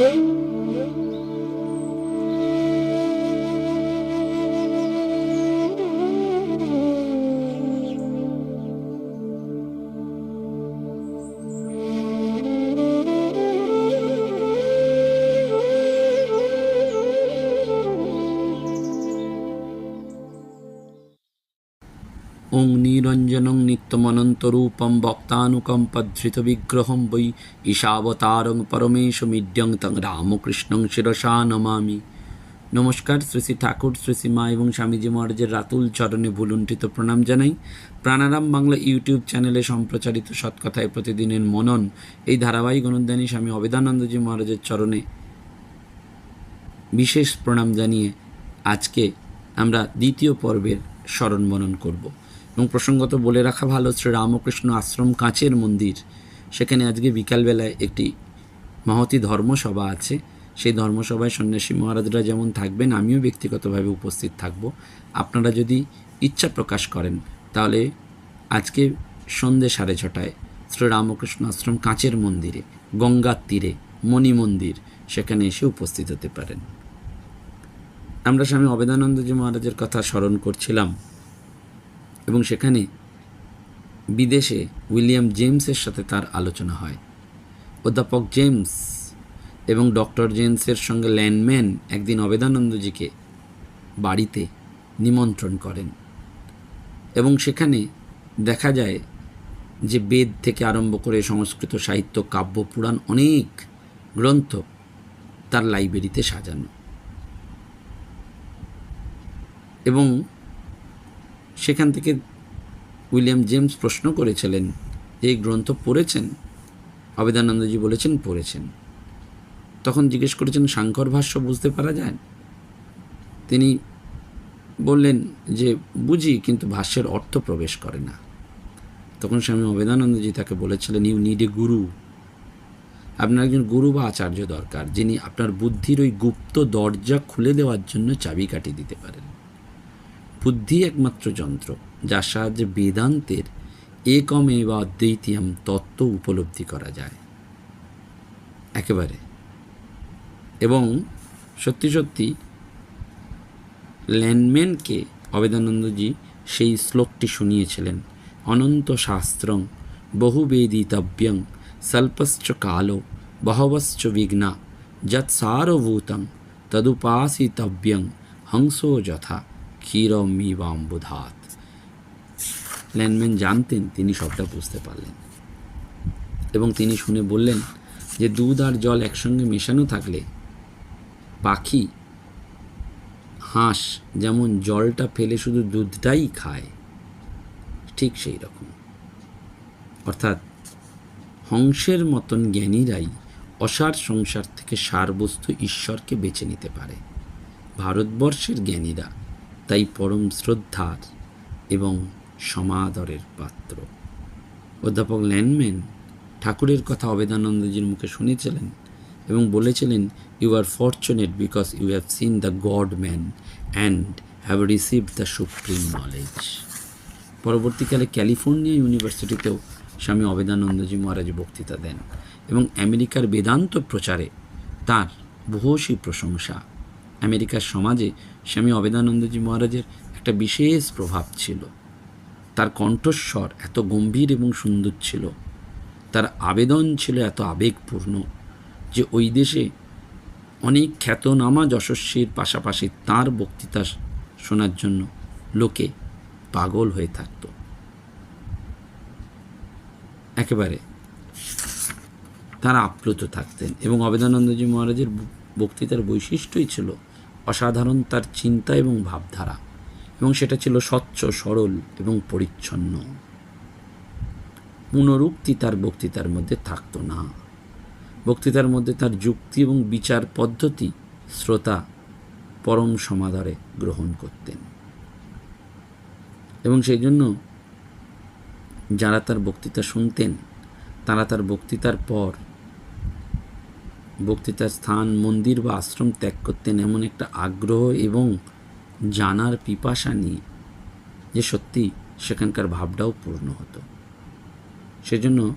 ওং নিরঞ্জনং নিত্যমনন্তরূপম ভক্তানুকম্পধৃতবিগ্রহম বৈ ঈশাবতারং পরমেশমিড্যং তং রামকৃষ্ণং শিরসা নমামি নমস্কার শ্রী শ্রী ঠাকুর শ্রী শ্রী মা এবং স্বামীজি মহারাজের রাতুল চরণে ভুলুণ্ঠিত প্রণাম জানাই প্রাণারাম বাংলা ইউটিউব চ্যানেলে সম্প্রচারিত সৎকথায় প্রতিদিনের মনন, এই ধারাবাহিক অনুদানী স্বামী অবেদানন্দজি মহারাজের চরণে বিশেষ প্রণাম জানিয়ে আজকে আমরা দ্বিতীয় পর্বের স্মরণ মনন করব। এবং প্রসঙ্গত বলে রাখা ভালো শ্রী রামকৃষ্ণ আশ্রম কাঁচের মন্দির। সেখানে আজকে বিকালবেলায় একটি মহতি ধর্মসভা আছে। সেই ধর্মসভায় সন্ন্যাসী মহারাজরা যেমন থাকবেন, আমিও ব্যক্তিগতভাবে উপস্থিত থাকব। আপনারা যদি ইচ্ছা প্রকাশ করেন, তাহলে আজকে সন্ধে সাড়ে ছটায় শ্রী রামকৃষ্ণ আশ্রম কাঁচের মন্দিরে গঙ্গার তীরে, মণি মন্দির সেখানে এসে উপস্থিত হতে পারেন। আমরা স্বামী অবেদানন্দজি মহারাজের কথা স্মরণ করছিলাম। এবং সেখানে বিদেশে উইলিয়াম জেমসের সাথে তার আলোচনা হয়। অধ্যাপক জেমস এবং ডক্টর জেমসের সঙ্গে ল্যান্ডম্যান একদিন অবেদানন্দজিকে বাড়িতে নিমন্ত্রণ করেন এবং সেখানে দেখা যায় যে বেদ থেকে আরম্ভ করে সংস্কৃত সাহিত্য, কাব্য, পুরাণ অনেক গ্রন্থ তার লাইব্রেরিতে সাজানো। এবং সেখান থেকে উইলিয়াম জেমস প্রশ্ন করেছিলেন, এই গ্রন্থ পড়েছেন? অবেদানন্দজি বলেছেন, পড়েছেন। তখন জিজ্ঞেস করেছেন সাংকর ভাষ্য বুঝতে পারা যায়? তিনি বললেন, যে বুঝি, কিন্তু ভাষ্যের অর্থ প্রবেশ করে না। তখন স্বামী অবেদানন্দজি তাকে বলেছিলেন ইউ নিড এ গুরু আপনার একজন গুরু বা আচার্য দরকার, যিনি আপনার বুদ্ধির ওই গুপ্ত দরজা খুলে দেওয়ার জন্য চাবিকাঠি দিতে পারেন। বুদ্ধি একমাত্র যন্ত্র, যার সাহায্যে বেদান্তের একমে বা অদ্বৈতিয়াম তত্ত্ব উপলব্ধি করা যায়। একেবারে। এবং সত্যি সত্যি ল্যান্ডম্যানকে অবেদানন্দজি সেই শ্লোকটি শুনিয়েছিলেন। অনন্ত শাস্ত্রং বহুবেদিতব্যং স্বল্পশ্চ কালো বহবশ্চ বিঘ্না যৎসারভূতং তদুপাসিতব্যং হংসো যথা। ক্ষীরমিবাম্বুধাত ল্যান্ডম্যান জানতেন তিনি সবটা বুঝতে পারলেন। এবং তিনি শুনে বললেন যে দুধ আর জল একসঙ্গে মেশানো থাকলে পাখি, হাঁস যেমন জলটা ফেলে শুধু দুধটাই খায়, ঠিক সেই রকম। অর্থাৎ হংসের মতন জ্ঞানীরাই অসার সংসার থেকে সারবস্তু ঈশ্বরকে বেছে নিতে পারে। ভারতবর্ষের জ্ঞানীরা তাই পরম শ্রদ্ধার এবং সমাদরের পাত্র। অধ্যাপক ল্যান্ডম্যান ঠাকুরের কথা অবেদানন্দজির মুখে শুনেছিলেন এবং বলেছিলেন you are fortunate because you have seen the god man and have received the supreme knowledge পরবর্তীকালে ক্যালিফোর্নিয়া ইউনিভার্সিটিতেও স্বামী অবেদানন্দজি মহারাজ বক্তৃতা দেন এবং আমেরিকার বেদান্ত প্রচারে তার বহুশী প্রশংসা আমেরিকার সমাজে স্বামী অবেদানন্দজি মহারাজের একটা বিশেষ প্রভাব ছিল। তার কণ্ঠস্বর এত গম্ভীর এবং সুন্দর ছিল। তার আবেদন ছিল এত আবেগপূর্ণ যে ওই দেশে অনেক খ্যাতনামা যশস্বীর পাশাপাশি তার বক্তৃতা শোনার জন্য লোকে পাগল হয়ে থাকত। একেবারে তারা আপ্লুত থাকতেন এবং অবেদানন্দজি মহারাজের বক্তৃতার বৈশিষ্ট্যই ছিল অসাধারণ তার চিন্তা এবং ভাবধারা, এবং সেটা ছিল স্বচ্ছ, সরল এবং পরিচ্ছন্ন। পুনরুক্তি তার বক্তৃতার মধ্যে থাকতো না। বক্তৃতার মধ্যে তার যুক্তি এবং বিচার পদ্ধতি শ্রোতা পরম সমাদরে গ্রহণ করতেন। এবং সেই জন্য যারা তার বক্তৃতা শুনতেন, তারা তার বক্তৃতার পর বক্তৃতার স্থান, মন্দির বা আশ্রম ত্যাগ করতেন এমন একটা আগ্রহ এবং জানার পিপাসা নিয়ে যে সত্যি সেখানকার ভাবটাও পূর্ণ হতো। সেজন্য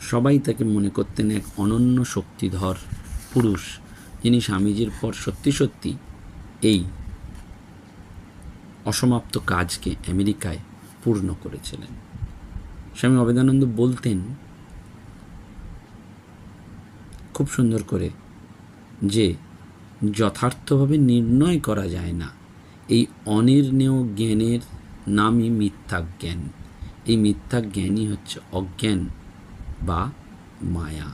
সবাই তাকে মনে করতেন এক অনন্য শক্তিধর পুরুষ, যিনি স্বামীজির পর সত্যি সত্যি এই অসমাপ্ত কাজকে আমেরিকায় পূর্ণ করেছিলেন। স্বামী অবেদানন্দ বলতেন খুব সুন্দর করে যে যথার্থভাবে নির্ণয় করা যায় না। এই অনির্ণেয় জ্ঞানের নামই মিথ্যা জ্ঞান। এই মিথ্যা জ্ঞানই হচ্ছে অজ্ঞান বা মায়া।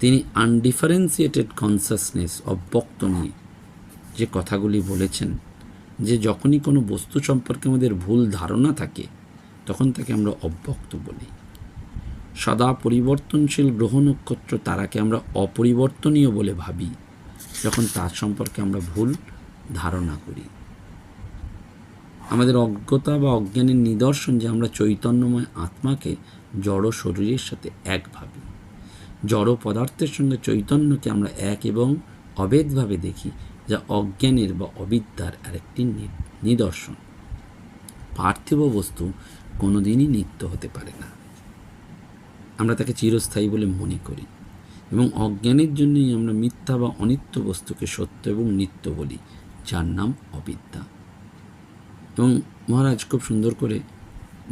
তিনি আনডিফারেন্সিয়েটেড কনসাসনেস অব্যক্ত নিয়ে যে কথাগুলি বলেছেন, যে যখনই কোনো বস্তু সম্পর্কে আমাদের ভুল ধারণা থাকে, তখন তাকে আমরা অব্যক্ত বলি। সদা পরিবর্তনশীল গ্রহ নক্ষত্র তারাকে আমরা অপরিবর্তনীয় বলে ভাবি, যখন তার সম্পর্কে আমরা ভুল ধারণা করি। আমাদের অজ্ঞতা বা অজ্ঞানের নিদর্শন যে আমরা চৈতন্যময় আত্মাকে জড় শরীরের সাথে এক ভাবি। জড় পদার্থের সঙ্গে চৈতন্যকে আমরা এক এবং অভেদভাবে দেখি, যা অজ্ঞানের বা অবিদ্যার আরেকটি নিদর্শন। পার্থিব বস্তু কোনোদিনই নিত্য হতে পারে না। আমরা তাকে চিরস্থায়ী বলে মনে করি এবং অজ্ঞানের জন্যই আমরা মিথ্যা বা অনিত্য বস্তুকে সত্য এবং নিত্য বলি, যার নাম অবিদ্যা। এবং মহারাজ খুব সুন্দর করে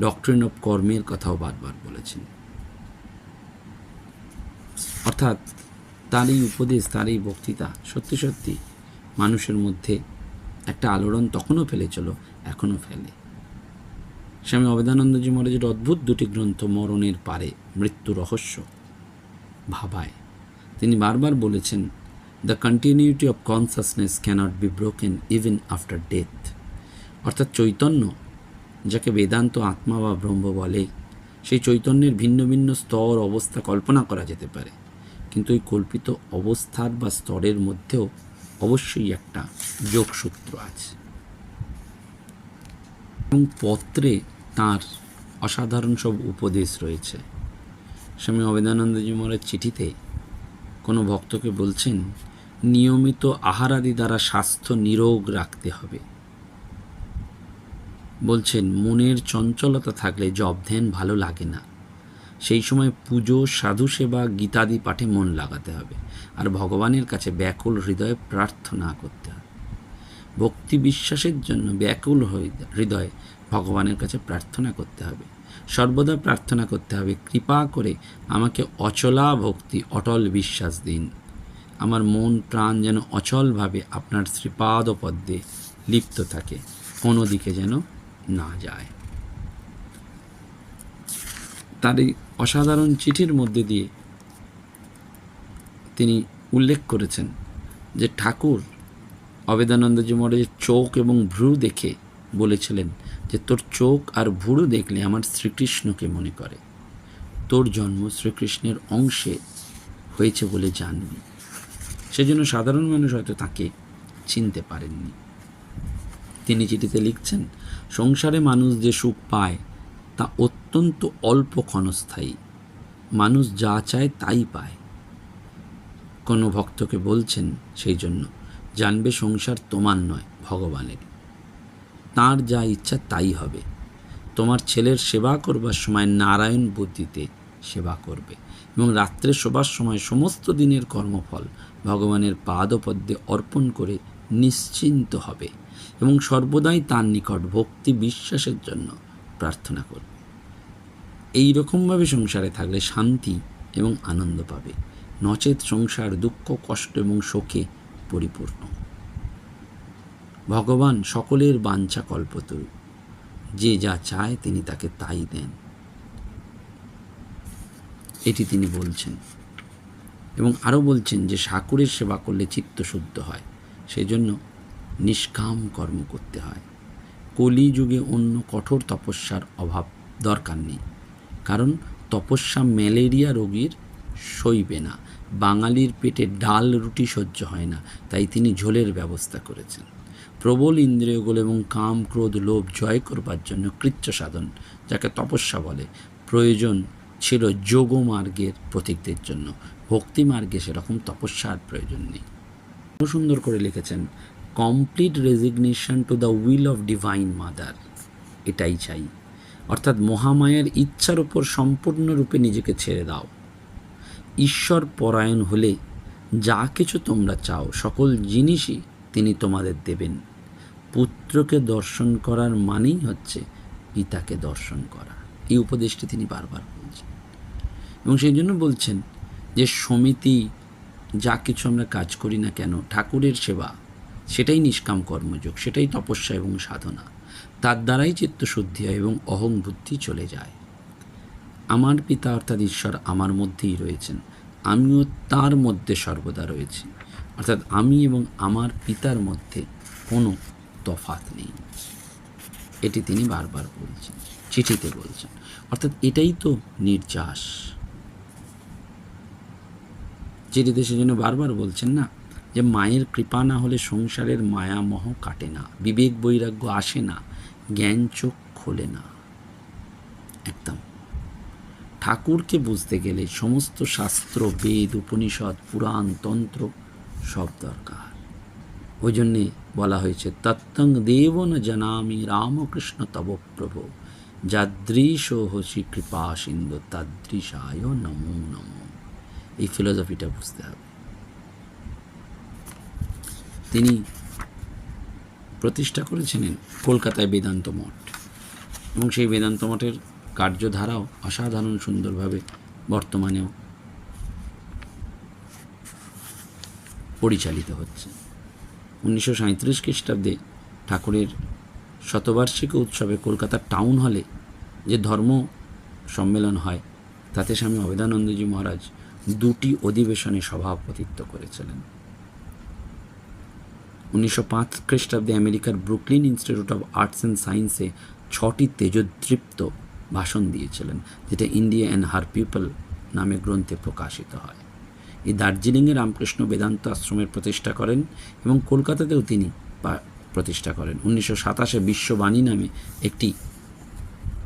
ডক্টরিন অফ কর্মের কথাও বারবার বলেছেন। অর্থাৎ তার এই উপদেশ, তার এই বক্তৃতা সত্যি সত্যি মানুষের মধ্যে একটা আলোড়ন তখনও ফেলেছিল, এখনও ফেলে। স্বামী অবেদানন্দজি মহারাজের অদ্ভুত দুটি গ্রন্থ, মরণের পারে, মৃত্যু রহস্য ভাবায়। তিনি বারবার বলেছেন the continuity of consciousness cannot be broken even after death অর্থাৎ চৈতন্য, যাকে বেদান্ত আত্মা বা ব্রহ্ম বলে, সেই চৈতন্যের ভিন্ন ভিন্ন স্তর, অবস্থা কল্পনা করা যেতে পারে। কিন্তু এই কল্পিত অবস্থার বা স্তরের মধ্যেও অবশ্যই একটা যোগসূত্র আছে। এবং পত্রে তার অসাধারণ সব উপদেশ রয়েছে। স্বামী অবেদানন্দজি মহারাজ চিঠিতে কোনো ভক্তকে বলছেন, নিয়মিত আহারাদি দ্বারা স্বাস্থ্য নিরোগ রাখতে হবে। বলছেন, মনের চঞ্চলতা থাকলে জব ধ্যান ভালো লাগে না। সেই সময় পুজো, সাধু সেবা, গীতাদি পাঠে মন লাগাতে হবে। আর ভগবানের কাছে ব্যাকুল হৃদয়ে প্রার্থনা করতে হবে। ভক্তি বিশ্বাসের জন্য ব্যাকুল হৃদ- হৃদয়ে ভগবানের কাছে প্রার্থনা করতে হবে। সর্বদা প্রার্থনা করতে হবে, কৃপা করে আমাকে অচলা ভক্তি, অটল বিশ্বাস দিন। আমার মন, প্রাণ যেন অচলভাবে আপনার শ্রীপাদ পদ্মে লিপ্ত থাকে, কোনো দিকে যেন না যায়। তার এই অসাধারণ চিঠির মধ্যে দিয়ে তিনি উল্লেখ করেছেন যে ঠাকুর অবেদানন্দজি মহারাজের চোখ এবং ভ্রু দেখে বলেছিলেন যে, তোর চোখ আর ভ্রু দেখলে আমার শ্রীকৃষ্ণকে মনে করে। তোর জন্ম শ্রীকৃষ্ণের অংশে হয়েছে বলে জানবি। সেজন্য সাধারণ মানুষ হয়তো তাকে চিনতে পারেননি। তিনি চিঠিতে লিখছেন, সংসারে মানুষ যে সুখ পায়, তা অত্যন্ত অল্প ক্ষণস্থায়ী। মানুষ যা চায় তাই পায়। কোনো ভক্তকে বলছেন সেই জন্য জানবে সংসার তোমার নয়, ভগবানের। তার যা ইচ্ছা তাই হবে। তোমার ছেলের সেবা করবার সময় নারায়ণ বুদ্ধিতে সেবা করবে এবং রাত্রে শোবার সময় সমস্ত দিনের কর্মফল ভগবানের পাদপদ্মে অর্পণ করে নিশ্চিন্ত হবে এবং সর্বদাই তার নিকট ভক্তি বিশ্বাসের জন্য প্রার্থনা করবে। এই রকমভাবে সংসারে থাকলে শান্তি এবং আনন্দ পাবে। নচেত সংসার দুঃখ, কষ্ট এবং শোকে পরিপূর্ণ। ভগবান সকলের বাঞ্ছা কল্পতরু। যে যা চায় তিনি তাকে তাই দেন। এটি তিনি বলছেন। এবং আরও বলছেন যে ঠাকুরের সেবা করলে চিত্ত শুদ্ধ হয় সেই জন্য নিষ্কাম কর্ম করতে হয়। কলিযুগে অন্য কঠোর তপস্যার অভাব দরকার নেই। কারণ তপস্যা ম্যালেরিয়া রোগীর সইবে না। বাঙালির পেটে ডাল রুটি সহ্য হয় না, তাই তিনি ঝোলের ব্যবস্থা করেছেন। প্রবল ইন্দ্রিয়গুলো এবং কাম, ক্রোধ, লোভ জয় করবার জন্য কৃচ্ছ সাধন, যাকে তপস্যা বলে, প্রয়োজন ছিল যোগমার্গের প্রতীকদের জন্য। ভক্তি মার্গে সেরকম তপস্যার প্রয়োজন নেই। সুন্দর করে লিখেছেন complete resignation to the will of divine mother এটাই চাই। অর্থাৎ মহামায়ার ইচ্ছার উপর সম্পূর্ণরূপে নিজেকে ছেড়ে দাও। ঈশ্বর পরায়ণ হলে যা কিছু তোমরা চাও, সকল জিনিসই তিনি তোমাদের দেবেন। পুত্রকে দর্শন করার মানেই হচ্ছে পিতাকে দর্শন করা। এই উপদেশটি তিনি বারবার বলছেন। এবং সেই জন্য বলছেন যে, সমিতি যা কিছু আমরা কাজ করি না কেন, ঠাকুরের সেবা, সেটাই নিষ্কাম কর্মযোগ, সেটাই তপস্যা এবং সাধনা। তার দ্বারাই চিত্তশুদ্ধি হয় এবং অহং বুদ্ধি চলে যায়। আমার পিতা অর্থাৎ ঈশ্বর আমার মধ্যেই রয়েছেন। আমিও তার মধ্যে সর্বদা রয়েছি। অর্থাৎ আমি এবং আমার পিতার মধ্যে কোনো তফাত নেই। এটি তিনি বারবার বলছেন, চিঠিতে বলছেন। অর্থাৎ এটাই তো নির্যাস। চিঠিতে সেজন্য বারবার বলছেন না যে মায়ের কৃপা না হলে সংসারের মায়ামোহ কাটে না, বিবেক বৈরাগ্য আসে না, জ্ঞান চোখ খোলে না। একদম। ঠাকুরকে বুঝতে গেলে সমস্ত শাস্ত্র, বেদ, উপনিষদ, পুরাণ, তন্ত্র সব দরকার। ওই জন্যে বলা হয়েছে তত্তং ন জানামি রামকৃষ্ণ তব প্রভু, যাদৃশ হসি কৃপা সিন্ধু তাদৃশায় নমো নমো। এই ফিলোসফিটা বুঝতে হবে। তিনি প্রতিষ্ঠা করেছিলেন কলকাতায় বেদান্ত মঠ এবং সেই বেদান্ত মঠের কার্যধারাও অসাধারণ সুন্দরভাবে বর্তমানেও পরিচালিত হচ্ছে। উনিশশো সাঁত্রিশ খ্রিস্টাব্দে ঠাকুরের শতবার্ষিকী উৎসবে কলকাতার টাউন হলে যে ধর্ম সম্মেলন হয়, তাতে স্বামী অবেদানন্দজি মহারাজ দুটি অধিবেশনে সভাপতিত্ব করেছিলেন। উনিশশো পাঁচ খ্রিস্টাব্দে আমেরিকার Brooklyn institute of arts and সায়েন্সে ছটি তেজোদৃপ্ত ভাষণ দিয়েছিলেন, যেটা ইন্ডিয়া অ্যান্ড হার পিপল নামে গ্রন্থে প্রকাশিত হয়। এই দার্জিলিংয়ে রামকৃষ্ণ বেদান্ত আশ্রমের প্রতিষ্ঠা করেন এবং কলকাতাতেও তিনি প্রতিষ্ঠা করেন। উনিশশো সাতাশে বিশ্ববাণী নামে একটি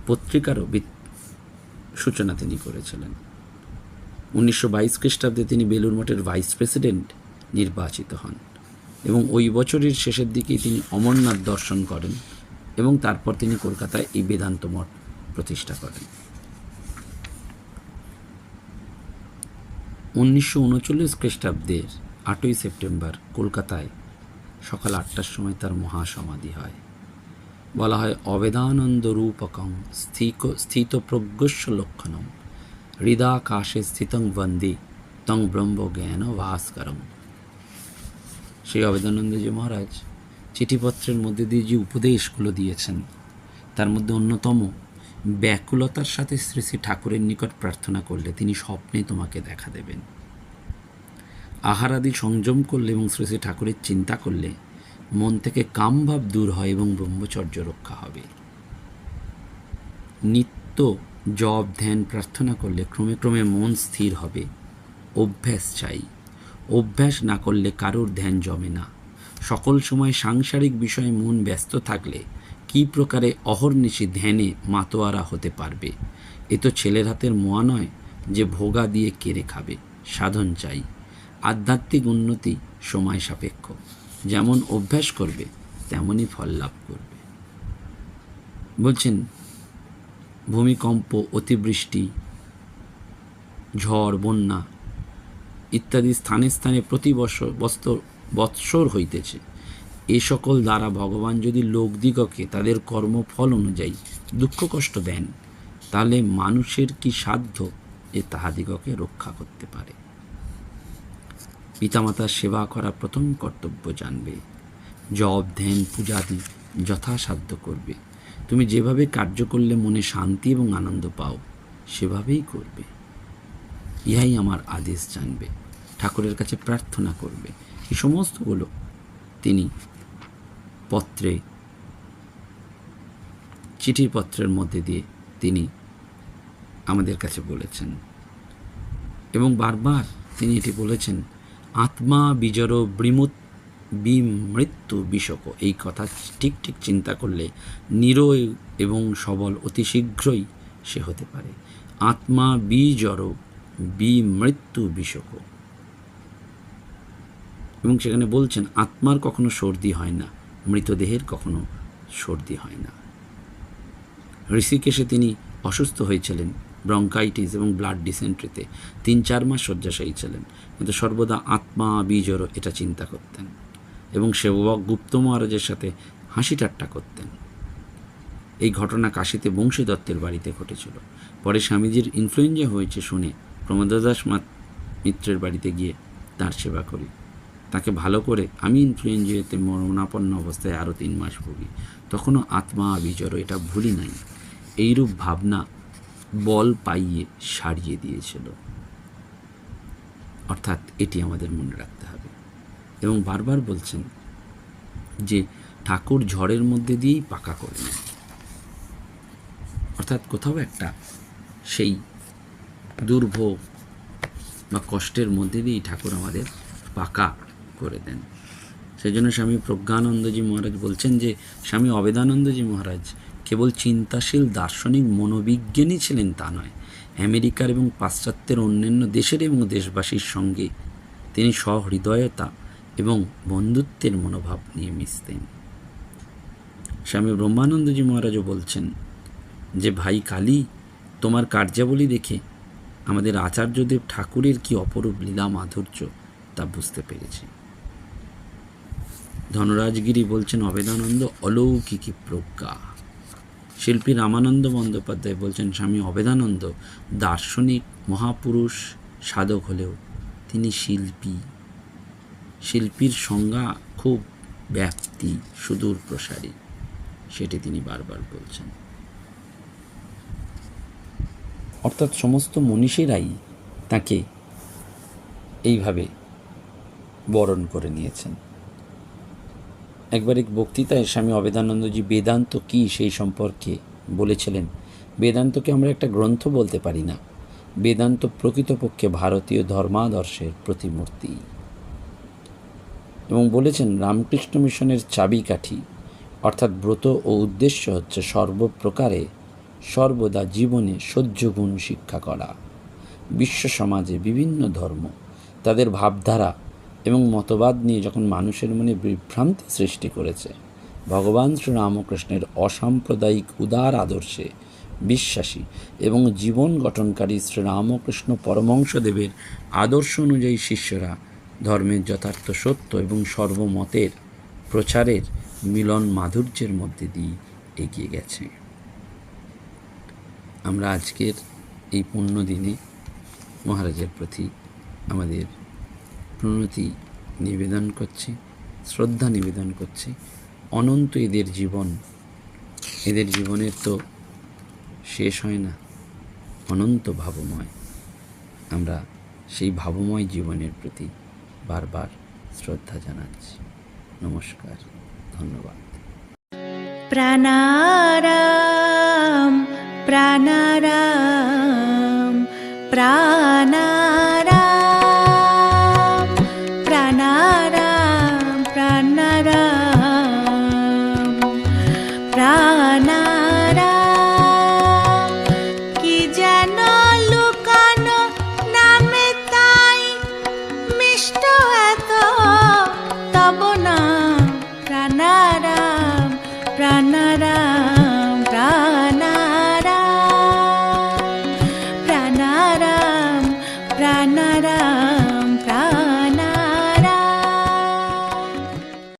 পত্রিকারও সূচনা তিনি করেছিলেন। উনিশশো বাইশ খ্রিস্টাব্দে তিনি বেলুর মঠের ভাইস প্রেসিডেন্ট নির্বাচিত হন এবং ওই বছরের শেষের দিকেই তিনি অমরনাথ দর্শন করেন এবং তারপর তিনি কলকাতায় এই বেদান্ত মঠ প্রতিষ্ঠা করেন। উনিশশো উনচল্লিশ খ্রিস্টাব্দের আটই সেপ্টেম্বর কলকাতায় সকাল আটটার সময় তার মহাসমাধি হয়। বলা হয় অবেদানন্দ রূপকং স্থিক স্থিত প্রজ্ঞস্য লক্ষণম হৃদাকাশে স্থিতং বন্দে তং ব্রহ্ম জ্ঞান ভাস্করম। সেই অবেদানন্দজি মহারাজ চিঠিপত্রের মধ্যে দিয়ে যে উপদেশগুলো দিয়েছেন, তার মধ্যে অন্যতম ব্যাকুলতার সাথে শ্রী শ্রী ঠাকুরের নিকট প্রার্থনা করলে তিনি স্বপ্নে তোমাকে দেখা দেবেন। আহারাদি সংযম করলে এবং শ্রী শ্রী ঠাকুরের চিন্তা করলে মন থেকে কামভাব দূর হয় এবং ব্রহ্মচর্য রক্ষা হবে। নিত্য জব ধ্যান, প্রার্থনা করলে ক্রমে ক্রমে মন স্থির হবে। অভ্যাস চাই। অভ্যাস না করলে কারোর ধ্যান জমে না। সকল সময় সাংসারিক বিষয়ে মন ব্যস্ত থাকলে কী প্রকারে অহর্নিশি ধ্যানে মাতোয়ারা হতে পারবে? এ তো ছেলের হাতের মোয়া নয় যে ভোগা দিয়ে কেড়ে খাবে। সাধন চাই। আধ্যাত্মিক উন্নতি সময় সাপেক্ষ। যেমন অভ্যাস করবে, তেমনই ফল লাভ করবে। বলছেন, ভূমিকম্প, অতিবৃষ্টি, ঝড়, বন্যা ইত্যাদি স্থানে স্থানে প্রতি বছর বৎসর হইতেছে। এ সকল দ্বারা ভগবান যদি লোকদিগকে তাদের কর্মফল অনুযায়ী দুঃখ কষ্ট দেন, তাহলে মানুষের কি সাধ্য যে তাহাদিগকে রক্ষা করতে পারে? পিতামাতার সেবা করা প্রথম কর্তব্য জানবে। জব ধ্যান পূজাদি যথাসাধ্য করবে। তুমি যেভাবে কার্য করলে মনে শান্তি এবং আনন্দ পাও, সেভাবেই করবে। ইহাই আমার আদেশ জানবে। ঠাকুরের কাছে প্রার্থনা করবে। এই সমস্তগুলো তিনি পত্রে, চিঠির পত্রের মধ্যে দিয়ে তিনি আমাদের কাছে বলেছেন। এবং বারবার তিনি এটি বলেছেন, আত্মা বিজর বৃমুত বিমৃত্যু বিষক। এই কথা ঠিক ঠিক চিন্তা করলে নিরয় এবং সবল অতি শীঘ্রই সে হতে পারে। আত্মা বিজর বিমৃত্যু বিষক। এবং সেখানে বলছেন, আত্মার কখনো সর্দি হয় না। মৃতদেহের কখনো সর্দি হয় না। ঋষিকেশে তিনি অসুস্থ হয়েছিলেন, ব্রঙ্কাইটিস এবং ব্লাড ডিসেন্ট্রিতে তিন চার মাস শয্যাশায়ী ছিলেন, কিন্তু সর্বদা আত্মা বীজরও এটা চিন্তা করতেন এবং সেবক গুপ্ত মহারাজের সাথে হাসি ঠাট্টা করতেন। এই ঘটনা কাশীতে বংশী দত্তের বাড়িতে ঘটেছিল। পরে স্বামীজির ইনফ্লুয়েঞ্জা হয়েছে শুনে প্রমোদাদাস মা- মিত্রের বাড়িতে গিয়ে তার সেবা করি তাকে ভালো করে আমি ইনফ্লুয়েঞ্জিয়াতে মরণাপন্ন অবস্থায় আরও তিন মাস ভুগি। তখনও আত্মা বিজড় এটা ভুলি নাই। এইরূপ ভাবনা বল পাইয়ে সারিয়ে দিয়েছিল। অর্থাৎ এটি আমাদের মনে রাখতে হবে। এবং বারবার বলছেন যে ঠাকুর ঝড়ের মধ্যে দিয়েই পাকা করে নেন। অর্থাৎ কোথাও একটা সেই দুর্ভোগ বা কষ্টের মধ্যে দিয়েই ঠাকুর আমাদের পাকা করে দেন। সেই জন্য স্বামী প্রজ্ঞানন্দজি মহারাজ বলছেন যে, স্বামী অবেদানন্দজি মহারাজ কেবল চিন্তাশীল, দার্শনিক, মনোবিজ্ঞানী ছিলেন তা নয়। আমেরিকার এবং পাশ্চাত্যের অন্যান্য দেশের এবং দেশবাসীর সঙ্গে তিনি সহৃদয়তা এবং বন্ধুত্বের মনোভাব নিয়ে মিশতেন। স্বামী ব্রহ্মানন্দজি মহারাজও বলছেন যে, ভাই কালী, তোমার কার্যাবলী দেখে আমাদের আচার্যদেব ঠাকুরের কি অপরূপ লীলা মাধুর্য তা বুঝতে পেরেছি। ধনরাজগিরি বলছেন অবেদানন্দ অলৌকিকী প্রজ্ঞা। শিল্পী রামানন্দ বন্দ্যোপাধ্যায় বলছেন, স্বামী অবেদানন্দ দার্শনিক মহাপুরুষ, সাধক হলেও তিনি শিল্পী। শিল্পীর সংজ্ঞা খুব ব্যাপ্তি, সুদূর প্রসারী। সেটি তিনি বারবার বলছেন। অর্থাৎ সমস্ত মনীষীরাই তাকে এইভাবে বরণ করে নিয়েছেন। একবার এক বক্তৃতায় স্বামী অবেদানন্দজি বেদান্ত কী সেই সম্পর্কে বলেছিলেন, বেদান্তকে আমরা একটা গ্রন্থ বলতে পারি না। বেদান্ত প্রকৃতপক্ষে ভারতীয় ধর্মাদর্শের প্রতিমূর্তি। এবং বলেছেন, রামকৃষ্ণ মিশনের চাবিকাঠি, অর্থাৎ ব্রত ও উদ্দেশ্য হচ্ছে সর্বপ্রকারে সর্বদা জীবনে সহ্যগুণ শিক্ষা করা। বিশ্ব সমাজে বিভিন্ন ধর্ম, তাদের ভাবধারা এবং মতবাদ নিয়ে যখন মানুষের মনে বিভ্রান্তি সৃষ্টি করেছে, ভগবান শ্রীরামকৃষ্ণের অসাম্প্রদায়িক উদার আদর্শে বিশ্বাসী এবং জীবন গঠনকারী শ্রীরামকৃষ্ণ পরমংশদেবের আদর্শ অনুযায়ী শিষ্যরা ধর্মের যথার্থ সত্য এবং সর্বমতের প্রচারের মিলন মাধুর্যের মধ্যে দিয়ে এগিয়ে গেছে। আমরা আজকের এই পুণ্য দিনে মহারাজের প্রতি আমাদের প্রণতি নিবেদন করছি, শ্রদ্ধা নিবেদন করছি, অনন্ত এদের জীবন, এদের জীবনের তো শেষ হয় না, অনন্ত ভাবময়। আমরা সেই ভাবময় জীবনের প্রতি বারবার শ্রদ্ধা জানাচ্ছি। নমস্কার, ধন্যবাদ। প্রাণারাম প্রাণারাম প্রাণারাম।